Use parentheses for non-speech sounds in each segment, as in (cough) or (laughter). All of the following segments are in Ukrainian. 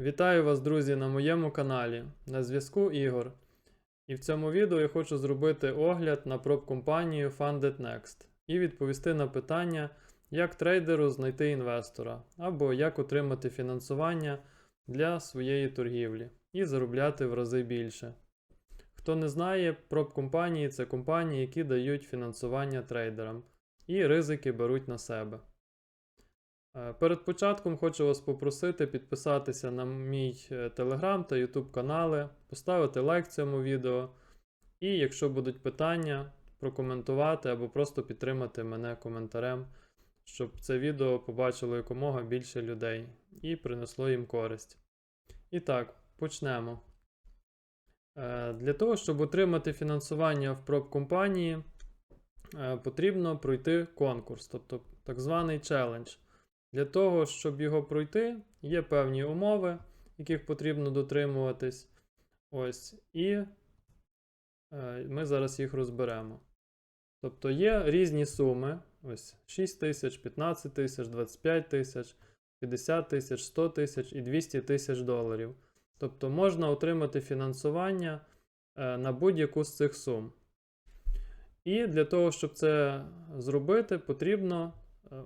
Вітаю вас, друзі, на моєму каналі. На зв'язку Ігор. І в цьому відео я хочу зробити огляд на проб-компанію Funded Next і відповісти на питання, як трейдеру знайти інвестора або як отримати фінансування для своєї торгівлі і заробляти в рази більше. Хто не знає, проб-компанії це компанії, які дають фінансування трейдерам і ризики беруть на себе. Е, Перед початком хочу вас попросити підписатися на мій е, телеграм та ютуб канали, поставити лайк цьому відео. І якщо будуть питання, прокоментувати або просто підтримати мене коментарем, щоб це відео побачило якомога більше людей і принесло їм користь. І так, почнемо. Е, Для того, щоб отримати фінансування в проб-компанії, потрібно пройти конкурс, тобто так званий челендж. Для того, щоб його пройти, є певні умови, яких потрібно дотримуватись. Ось, і е, ми зараз їх розберемо. Тобто є різні суми: ось 6 тисяч, 15 тисяч, 25 тисяч, 50 тисяч, 100 тисяч і 200 тисяч доларів. Тобто можна отримати фінансування е, на будь-яку з цих сум. І для того, щоб це зробити, потрібно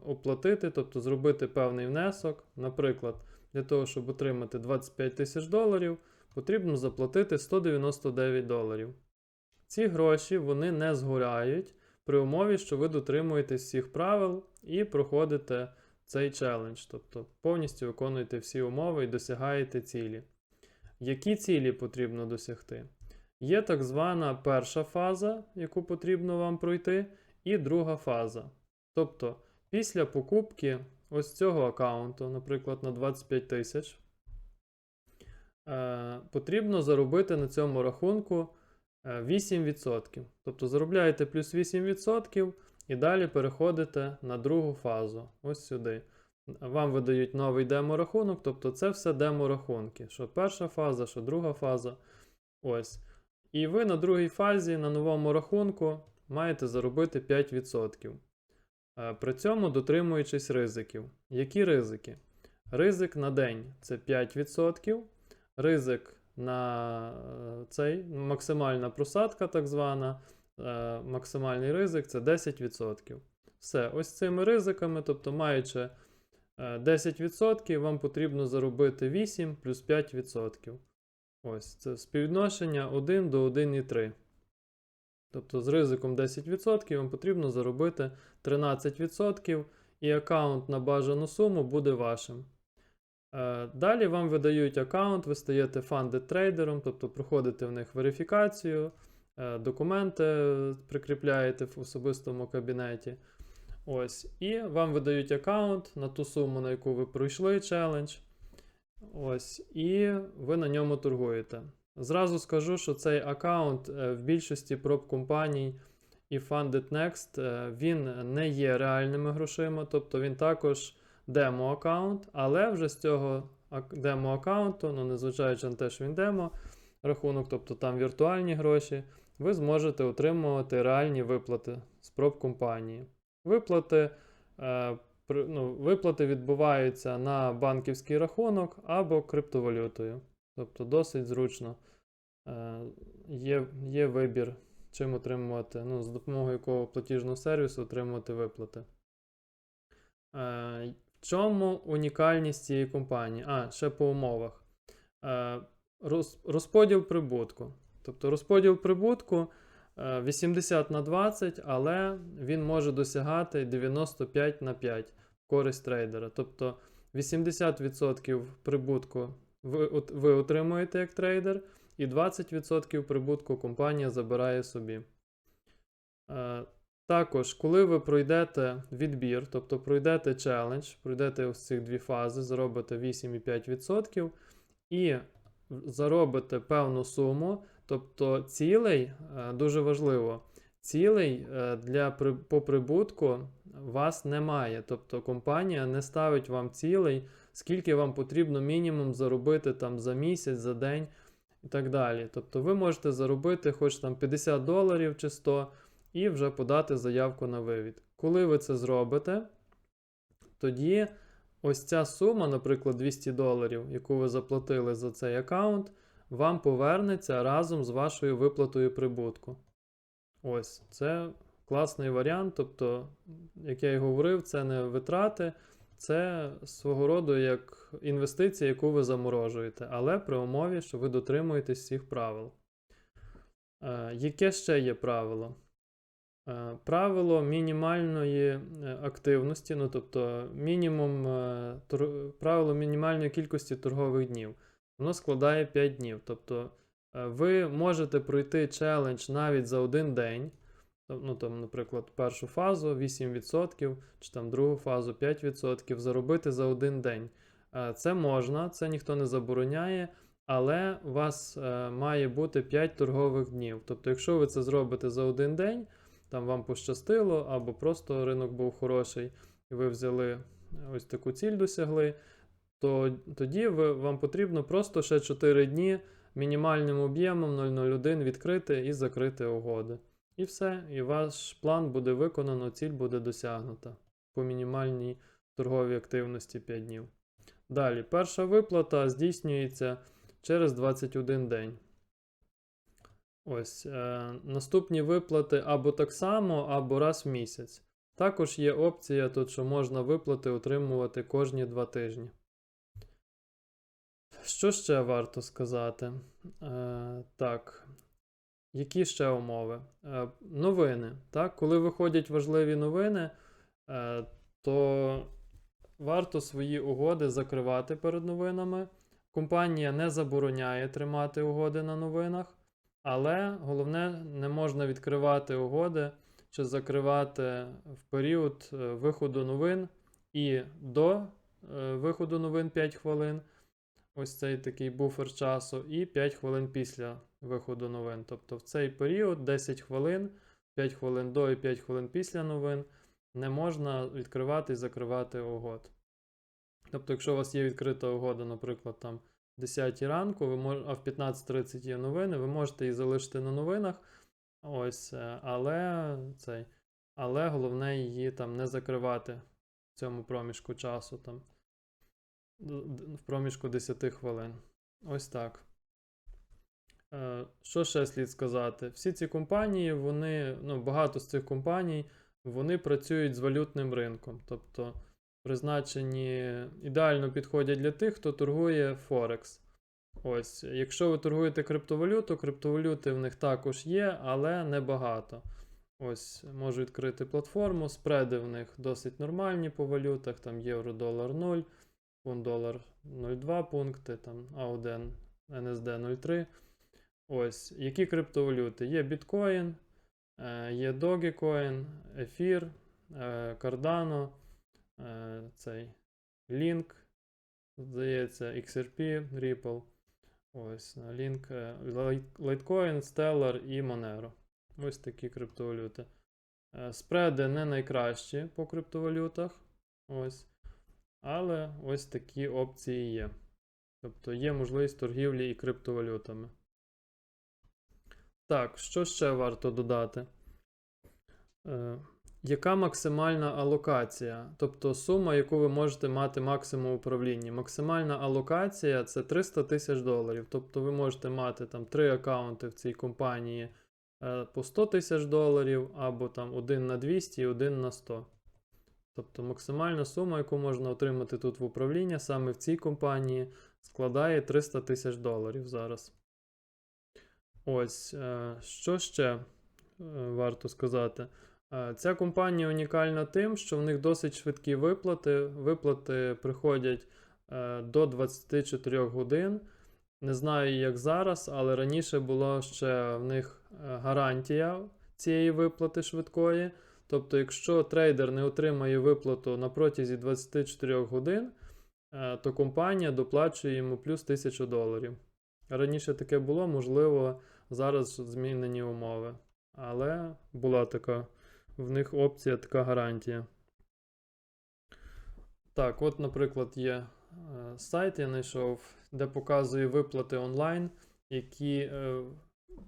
оплатити, тобто зробити певний внесок. Наприклад, для того, щоб отримати 25 тисяч доларів, потрібно заплатити 199 доларів. Ці гроші вони не згоряють при умові, що ви дотримуєтесь всіх правил і проходите цей челендж, тобто повністю виконуєте всі умови і досягаєте цілі. Які цілі потрібно досягти? Є так звана перша фаза, яку потрібно вам пройти, і друга фаза. Тобто, після покупки ось цього аккаунту, наприклад, на 25 тисяч, е, потрібно заробити на цьому рахунку е, 8%. Тобто заробляєте плюс 8% і далі переходите на другу фазу. Ось сюди. Вам видають новий демо-рахунок, тобто це все демо-рахунки. Що перша фаза, що друга фаза. Ось. І ви на другій фазі на новому рахунку маєте заробити 5%. Е, При цьому дотримуючись ризиків. Які ризики? Ризик на день це 5%, ризик на е, цей максимальна просадка, так звана, е, максимальний ризик це 10%. Все, ось цими ризиками, тобто маючи е, 10%, вам потрібно заробити 8 плюс 5%. Ось це співвідношення 1 до 1,3. Тобто з ризиком 10% вам потрібно заробити 13% і аккаунт на бажану суму буде вашим. Е, Далі вам видають аккаунт, ви стаєте funded трейдером, тобто проходите в них верифікацію, е, документи прикріпляєте в особистому кабінеті. Ось, і вам видають аккаунт на ту суму, на яку ви пройшли челендж. Ось, і ви на ньому торгуєте. Зразу скажу, що цей аккаунт е, в більшості проб компаній і Funded Next е, він не є реальними грошима, тобто він також демо-аккаунт, але вже з цього демо-аккаунту, ну незважаючи на те, що він демо, рахунок, тобто там віртуальні гроші, ви зможете отримувати реальні виплати з проб компанії. Виплати, е, ну, виплати відбуваються на банківський рахунок або криптовалютою. Тобто досить зручно. Е, є, є вибір, чим отримувати, ну, з допомогою якого платіжного сервісу отримувати виплати. Е, в чому унікальність цієї компанії? А, ще по умовах. Е, роз, розподіл прибутку. Тобто розподіл прибутку е, 80 на 20, але він може досягати 95 на 5 в користь трейдера. Тобто 80% прибутку ви, ви отримуєте як трейдер, і 20% прибутку компанія забирає собі. Е, також, коли ви пройдете відбір, тобто пройдете челендж, пройдете ось ці дві фази, заробите 8,5% і заробите певну суму, тобто цілей, е, дуже важливо, цілей е, для по прибутку вас немає. Тобто компанія не ставить вам цілей, скільки вам потрібно мінімум заробити там за місяць, за день і так далі. Тобто ви можете заробити хоч там 50 доларів чи 100 і вже подати заявку на вивід. Коли ви це зробите, тоді ось ця сума, наприклад, 200 доларів, яку ви заплатили за цей аккаунт, вам повернеться разом з вашою виплатою прибутку. Ось, це класний варіант. Тобто, як я і говорив, це не витрати, це свого роду як інвестиція, яку ви заморожуєте, але при умові, що ви дотримуєтесь всіх правил. Е, яке ще є правило? Е, Правило мінімальної е, активності, ну тобто мінімум, е, тор- правило мінімальної кількості торгових днів. Воно складає 5 днів. Тобто е, ви можете пройти челендж навіть за один день. Ну, там, наприклад, першу фазу 8%, чи там другу фазу 5%, заробити за один день. Е, Це можна, це ніхто не забороняє, але у вас е, має бути 5 торгових днів. Тобто, якщо ви це зробите за один день, там вам пощастило, або просто ринок був хороший, і ви взяли е, ось таку ціль досягли, то тоді ви, вам потрібно просто ще 4 дні мінімальним об'ємом 001 відкрити і закрити угоди. І все, і ваш план буде виконано, ціль буде досягнута по мінімальній торговій активності 5 днів. Далі, перша виплата здійснюється через 21 день. Ось е, наступні виплати або так само, або раз в місяць. Також є опція тут, що можна виплати отримувати кожні 2 тижні. Що ще варто сказати? Е, так. Які ще умови? Е, новини. Так? Коли виходять важливі новини, е, то варто свої угоди закривати перед новинами. Компанія не забороняє тримати угоди на новинах, але головне, не можна відкривати угоди чи закривати в період е, виходу новин і до виходу новин 5 хвилин. Ось цей такий буфер часу, і 5 хвилин після виходу новин. Тобто в цей період 10 хвилин, 5 хвилин до і 5 хвилин після новин не можна відкривати і закривати угод. Тобто, якщо у вас є відкрита угода, наприклад, там 10 ранку, ви мож... а в 15.30 є новини, ви можете її залишити на новинах. Ось, е, але цей. Але головне її там не закривати в цьому проміжку часу, там, в проміжку 10 хвилин. Ось так. Е, Що ще слід сказати? Всі ці компанії, вони, ну, багато з цих компаній, вони працюють з валютним ринком. Тобто призначені ідеально підходять для тих, хто торгує Форекс. Ось, якщо ви торгуєте криптовалюту, криптовалюти в них також є, але небагато. Ось, можу відкрити платформу, спреди в них досить нормальні по валютах, там євро, долар 0, фунт долар 0,2 пункти, там А1, NSD 0,3. Ось, які криптовалюти? Є біткоін, е, є Dogecoin, Ефір, е, Cardano, е, цей Link, здається, XRP, Ripple. Ось, Link, Litecoin, Stellar і Monero. Ось такі криптовалюти. Спреди не найкращі по криптовалютах. Ось. Але ось такі опції є. Тобто є можливість торгівлі і криптовалютами. Так, що ще варто додати? Е, яка максимальна алокація? Тобто сума, яку ви можете мати максимум управлінні. Максимальна алокація це 300 тисяч доларів. Тобто ви можете мати там 3 аккаунти в цій компанії е, по 100 тисяч доларів, або там один на 200 і один на 100. Тобто максимальна сума, яку можна отримати тут в управління саме в цій компанії, складає 300 тисяч доларів зараз. Ось, е, що ще е, варто сказати? Е, Ця компанія унікальна тим, що в них досить швидкі виплати. Виплати приходять до 24 годин. Не знаю, як зараз, але раніше була ще в них гарантія цієї виплати швидкої. Тобто, якщо трейдер не отримає виплату на протязі 24 годин, то компанія доплачує йому плюс 1000 доларів. Раніше таке було, можливо, зараз змінені умови. Але була така в них опція, така гарантія. Так, от, наприклад, є е, сайт, я знайшов, де показує виплати онлайн, які е,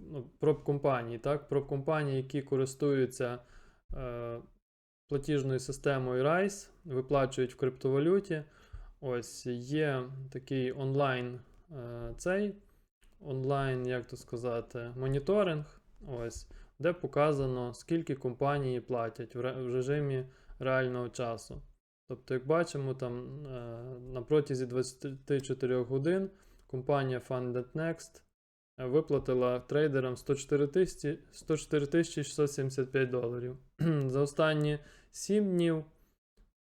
ну, проб-компанії, так, проб-компанії, які користуються е, платіжною системою RISE, виплачують в криптовалюті. Ось є такий онлайн е, цей онлайн, як то сказати, моніторинг. Ось, де показано, скільки компанії платять в, режимі реального часу. Тобто, як бачимо, там е, на протязі 24 годин компанія Funded Next е, виплатила трейдерам 104 104 675 доларів. (clears throat) За останні 7 днів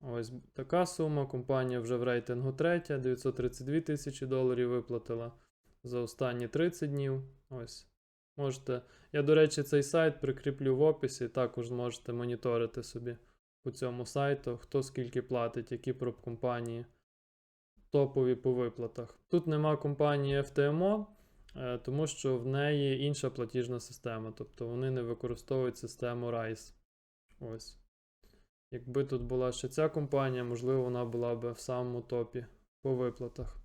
ось така сума. Компанія вже в рейтингу третя, 932 тисячі доларів виплатила за останні 30 днів. Ось. Можете. Я, до речі, цей сайт прикріплю в описі, також зможете моніторити собі по цьому сайту, хто скільки платить, які проб-компанії топові по виплатах. Тут нема компанії FTMO, е, тому що в неї інша платіжна система, тобто вони не використовують систему RISE. Ось. Якби тут була ще ця компанія, можливо, вона була б в самому топі по виплатах.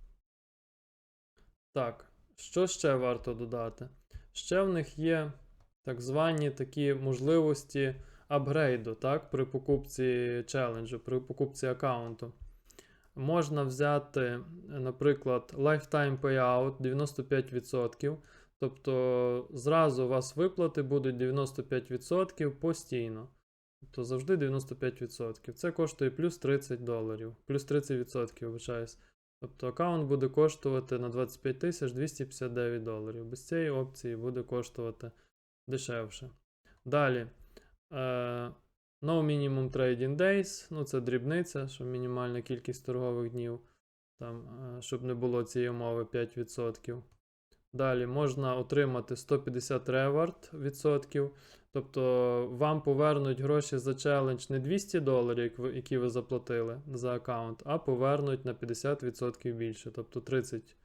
Так, що ще варто додати? Ще в них є так звані такі можливості апгрейду, так, при покупці челенджу, при покупці аккаунту. Можна взяти, наприклад, lifetime payout 95%. Тобто зразу у вас виплати будуть 95% постійно. Тобто завжди 95%. Це коштує плюс 30 доларів, плюс 30%, вибачаюсь. Тобто аккаунт буде коштувати на 25 тисяч 259 доларів. Без цієї опції буде коштувати дешевше. Далі. Е, No minimum trading days. Ну, це дрібниця, що мінімальна кількість торгових днів. Там, е, щоб не було цієї умови 5%. Далі можна отримати 150 ревард відсотків. Тобто вам повернуть гроші за челендж не 200 доларів, які ви заплатили за аккаунт, а повернуть на 50% більше, тобто 30,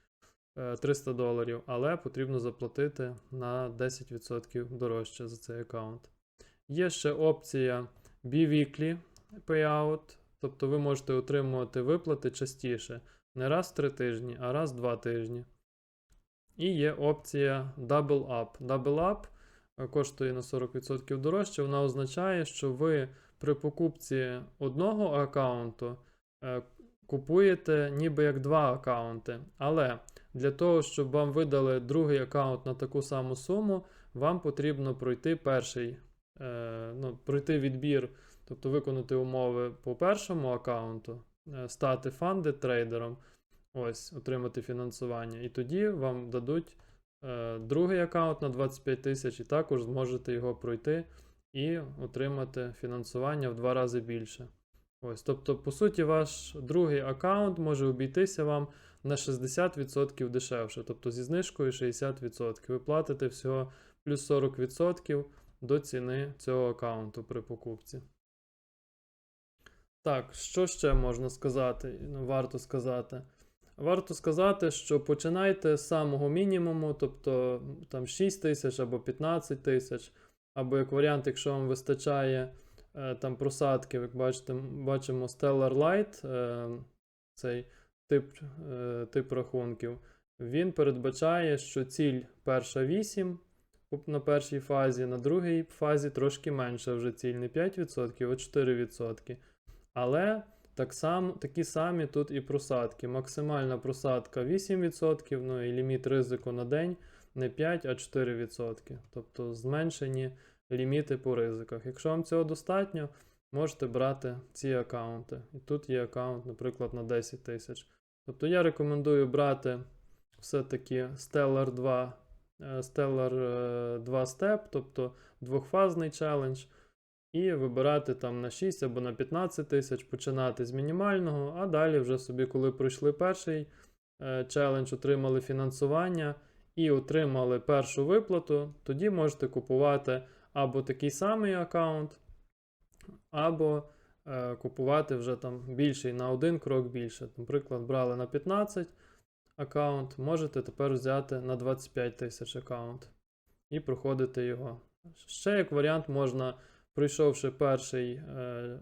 е, 300 доларів, але потрібно заплатити на 10% дорожче за цей аккаунт. Є ще опція B-Weekly Payout, тобто ви можете отримувати виплати частіше, не раз в 3 тижні, а раз в 2 тижні. І є опція Double Up. Double Up е, коштує на 40% дорожче. Вона означає, що ви при покупці одного аккаунту е, купуєте ніби як два аккаунти. Але для того, щоб вам видали другий аккаунт на таку саму суму, вам потрібно пройти перший, е, ну, пройти відбір, тобто виконати умови по першому аккаунту, е, стати фанди трейдером. Ось, отримати фінансування. І тоді вам дадуть е, другий аккаунт на 25 тисяч, і також зможете його пройти і отримати фінансування в два рази більше. Ось, тобто, по суті, ваш другий аккаунт може обійтися вам на 60% дешевше, тобто зі знижкою 60%. Ви платите всього плюс 40% до ціни цього аккаунту при покупці. Так, що ще можна сказати? Ну, варто сказати. Варто сказати, що починайте з самого мінімуму, тобто там 6 тисяч або 15 тисяч, або як варіант, якщо вам вистачає е, там просадки, як бачите, бачимо Stellar Light, е, цей тип, е, тип рахунків, він передбачає, що ціль перша 8 на першій фазі, на другій фазі трошки менша вже ціль, не 5%, а 4%. Але так само, такі самі тут і просадки. Максимальна просадка 8%, ну і ліміт ризику на день не 5, а 4%. Тобто зменшені ліміти по ризиках. Якщо вам цього достатньо, можете брати ці аккаунти. І тут є аккаунт, наприклад, на 10 тисяч. Тобто я рекомендую брати все-таки Stellar 2, е, Stellar е, 2 Step, тобто двохфазний челендж і вибирати там на 6 або на 15 тисяч, починати з мінімального, а далі вже собі, коли пройшли перший е, челендж, отримали фінансування і отримали першу виплату, тоді можете купувати або такий самий аккаунт, або е, купувати вже там більший на один крок більше. Наприклад, брали на 15 аккаунт, можете тепер взяти на 25 тисяч аккаунт і проходити його. Ще як варіант можна пройшовши перший е,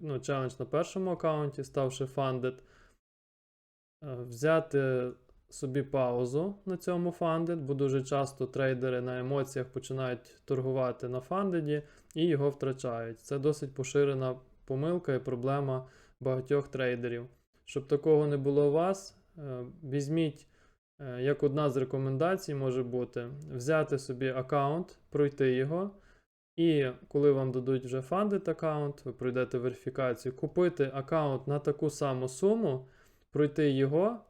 ну, челендж на першому аккаунті, ставши funded, е, взяти собі паузу на цьому funded, бо дуже часто трейдери на емоціях починають торгувати на фандеді і його втрачають. Це досить поширена помилка і проблема багатьох трейдерів. щоб такого не було у вас, е, візьміть, як одна з рекомендацій може бути, взяти собі аккаунт, пройти його. І коли вам дадуть вже фандит аккаунт, ви пройдете верифікацію, купити аккаунт на таку саму суму, пройти його,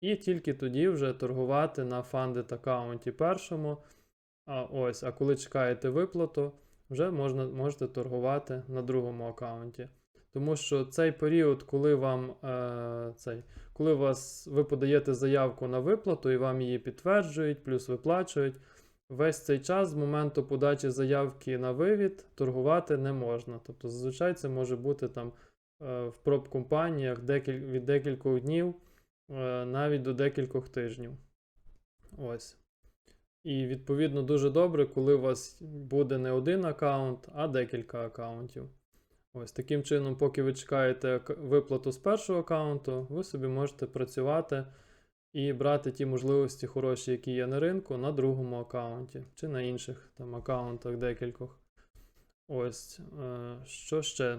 і тільки тоді вже торгувати на фандит аккаунті першому. А ось, а коли чекаєте виплату, вже можна, можете торгувати на другому аккаунті. Тому що цей період, коли вам е, цей, коли вас, ви подаєте заявку на виплату і вам її підтверджують, плюс виплачують, весь цей час з моменту подачі заявки на вивід торгувати не можна. Тобто, зазвичай це може бути там е, в проб-компаніях декіль, від декількох днів е, навіть до декількох тижнів. Ось. І відповідно дуже добре, коли у вас буде не один аккаунт, а декілька аккаунтів. Ось таким чином, поки ви чекаєте виплату з першого аккаунту, ви собі можете працювати і брати ті можливості хороші, які є на ринку, на другому аккаунті чи на інших там аккаунтах декількох. Ось, е, що ще?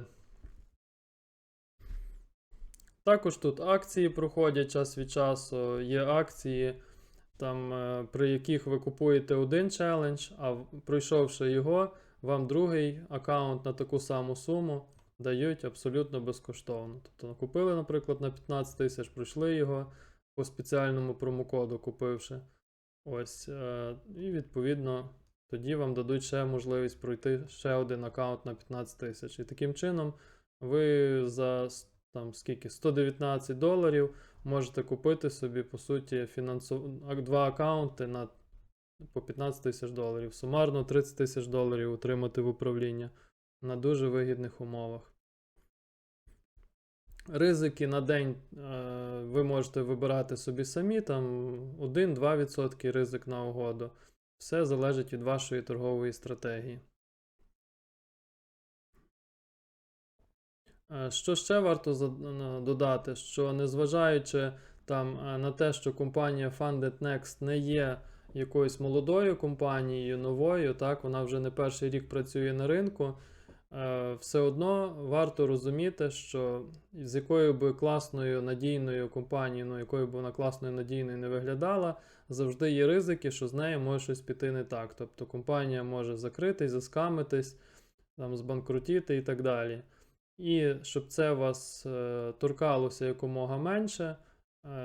Також тут акції проходять час від часу. Є акції, там, е, при яких ви купуєте один челендж, а пройшовши його, вам другий аккаунт на таку саму суму дають абсолютно безкоштовно. Тобто купили, наприклад, на 15 тисяч, пройшли його по спеціальному промокоду, купивши. Ось, е, і відповідно тоді вам дадуть ще можливість пройти ще один аккаунт на 15 тисяч. І таким чином ви за там скільки 119 доларів можете купити собі, по суті, фінансу... два аккаунти на по 15 тисяч доларів. Сумарно 30 тисяч доларів отримати в управління на дуже вигідних умовах. Ризики на день е, ви можете вибирати собі самі, там 1-2% ризик на угоду. Все залежить від вашої торгової стратегії. Е, Що ще варто додати, що незважаючи там е, на те, що компанія Funded Next не є якоюсь молодою компанією, новою, так, вона вже не перший рік працює на ринку, все одно варто розуміти, що з якою би класною надійною компанією, ну якою б вона класною надійною не виглядала, завжди є ризики, що з нею може щось піти не так. Тобто компанія може закритись, заскамитись, там, збанкрутіти і так далі. І щоб це вас е, торкалося якомога менше, е,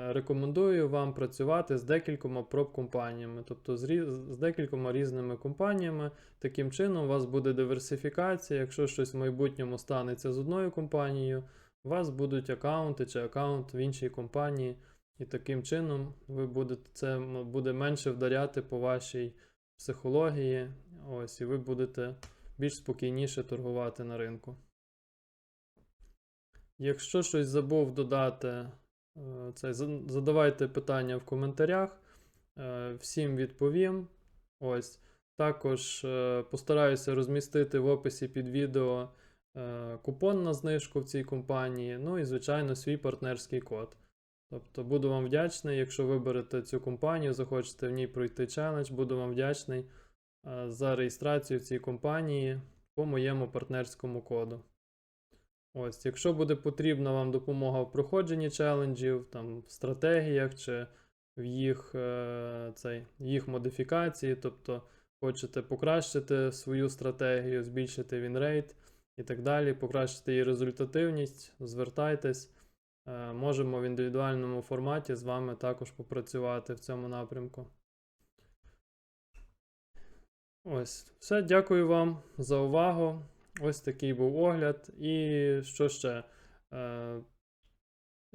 рекомендую вам працювати з декількома проб-компаніями, тобто з, з декількома різними компаніями. Таким чином, у вас буде диверсифікація. Якщо щось в майбутньому станеться з одною компанією, у вас будуть аккаунти чи аккаунт в іншій компанії, і таким чином ви будете, це буде менше вдаряти по вашій психології. Ось, і ви будете більш спокійніше торгувати на ринку. Якщо щось забув додати, е, це, задавайте питання в коментарях. Е, Всім відповім. Ось. Також е, постараюся розмістити в описі під відео е, купон на знижку в цій компанії, ну і, звичайно, свій партнерський код. Тобто буду вам вдячний, якщо виберете цю компанію, захочете в ній пройти челендж, буду вам вдячний е, за реєстрацію в цій компанії по моєму партнерському коду. Ось, якщо буде потрібна вам допомога в проходженні челенджів, там, в стратегіях чи в їх, е, цей, їх модифікації, тобто хочете покращити свою стратегію, збільшити вінрейт і так далі, покращити її результативність, звертайтесь. Е, можемо в індивідуальному форматі з вами також попрацювати в цьому напрямку. Ось, все, дякую вам за увагу. Ось такий був огляд. І що ще? Е,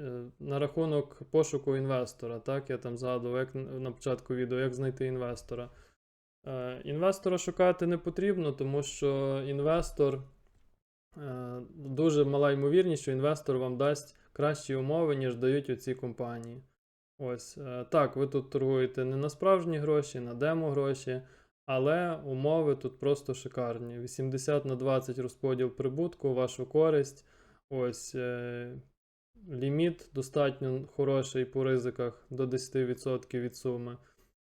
е, на рахунок пошуку інвестора, так, я там згадував як на початку відео, як знайти інвестора. Е, інвестора шукати не потрібно, тому що інвестор дуже мала ймовірність, що інвестор вам дасть кращі умови, ніж дають оці компанії. Ось так, ви тут торгуєте не на справжні гроші, на демо гроші. Але умови тут просто шикарні. 80 на 20 розподіл прибутку, вашу користь. Ось е, ліміт достатньо хороший по ризиках до 10% від суми.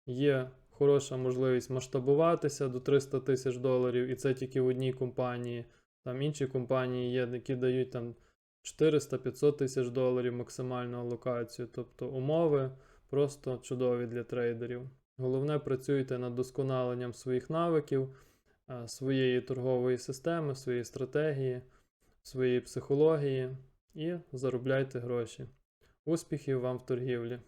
Є хороша можливість масштабуватися до 300 тисяч доларів, і це тільки в одній компанії. Там інші компанії є, які дають там 400-500 тисяч доларів максимальну алокацію. Тобто умови просто чудові для трейдерів. Головне, працюйте над досконаленням своїх навиків, своєї торгової системи, своєї стратегії, своєї психології і заробляйте гроші. Успіхів вам в торгівлі!